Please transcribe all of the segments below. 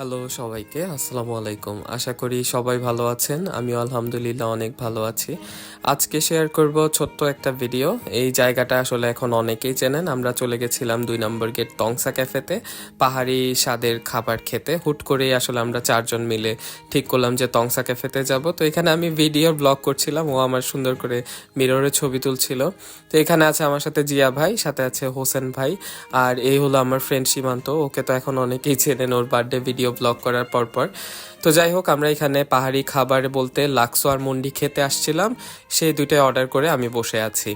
Hello সবাইকে, আসসালামু আলাইকুম। আশা করি সবাই ভালো আছেন। আমিও আলহামদুলিল্লাহ অনেক ভালো আছি। আজকে শেয়ার করব ছোট্ট একটা ভিডিও। এই জায়গাটা আসলে এখন অনেকেই চেনেন। আমরা চলে গেছিলাম দুই নম্বর গেট তংসা ক্যাফেতে, পাহাড়ি স্বাদের খাবার খেতে। হুট করেই আসলে আমরা চারজন মিলে ঠিক করলাম যে তংসা ক্যাফেতে যাব। তো এখানে আমি ভিডিও ব্লগ করছিলাম। ও আমার সুন্দর করে মিররে ছবি তুলছিল। তো এখানে আছে আমার সাথে জিয়া ভাই, সাথে আছে হোসেন ভাই। আর এই হলো আমার ফ্রেন্ড সীমান্ত। ওকে তো এখন অনেকেই চেনেন। ওর বার্থডে ভিডিও ব্লগ করার পর পর। তো যাই হোক, আমরা এখানে পাহাড়ি খাবার বলতে লাক্সো আর মুন্ডি খেতে আসছিলাম। সেই দুইটাই অর্ডার করে আমি বসে আছি।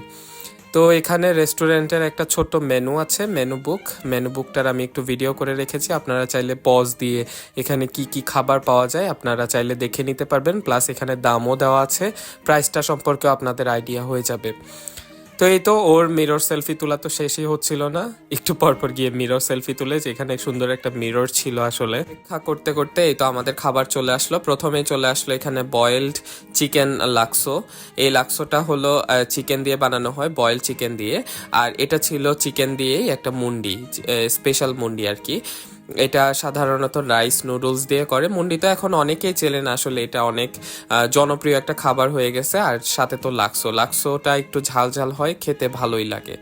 তো এখানে রেস্টুরেন্টের একটা ছোট্ট মেনু আছে মেনু বুক মেনু বুকটার আমি একটু ভিডিও করে রেখেছি। আপনারা চাইলে পজ দিয়ে এখানে কি কি খাবার পাওয়া যায় আপনারা চাইলে দেখে নিতে পারবেন। প্লাস এখানে দামও দেওয়া আছে। প্রাইসটা সম্পর্কেও আপনাদের আইডিয়া হয়ে যাবে। তো এই তো ওর মিরর সেলফি তোলা তো শেষই হচ্ছিল না। একটু পরপর গিয়ে মিরর সেলফি তুলে, যেখানে সুন্দর একটা মিরর ছিল আসলে। অপেক্ষা করতে করতে এই তো আমাদের খাবার চলে আসলো। প্রথমে চলে আসলো এখানে বয়েলড চিকেন লাক্সো। এই লাক্সোটা হলো চিকেন দিয়ে বানানো হয়, বয়েল চিকেন দিয়ে। আর এটা ছিল চিকেন দিয়েই একটা মুন্ডি স্পেশাল মুন্ডি আর কি। এটা সাধারণত রাইস নুডলস দিয়ে করে। মুন্ডি তো এখন অনেকেই চেলেন আসলে, এটা অনেক জনপ্রিয় একটা খাবার হয়ে গেছে। আর সাথে তো লাক্সো। লাক্সোটা একটু ঝাল ঝাল হয়, খেতে ভালোই লাগে।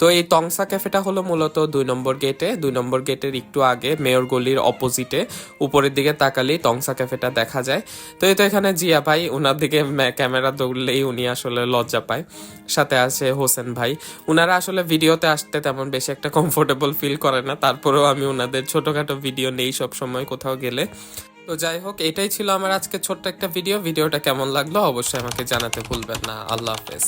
তো এই তংসা ক্যাফেটা হলো মূলত দুই নম্বর গেটে। দুই নম্বর গেটের একটু আগে মেয়র গলির অপোজিটে উপরের দিকে তাকালেই তংসা ক্যাফেটা দেখা যায়। তো এই তো এখানে জিয়া ভাই ওনার দিকে ক্যামেরা দৌড়লেই উনি আসলে লজ্জা পায়। সাথে আছে হোসেন ভাই। উনারা আসলে ভিডিওতে আসতে তেমন বেশি একটা কমফোর্টেবল ফিল করে না। তারপরেও আমি ওনাদের ছোটোখাটো ভিডিও নেই সব সময় কোথাও গেলে। তো যাই হোক, এটাই ছিল আমার আজকে ছোট্ট একটা ভিডিও। ভিডিওটা কেমন লাগল অবশ্যই আমাকে জানাতে ভুলবেন না। আল্লাহ হাফেজ।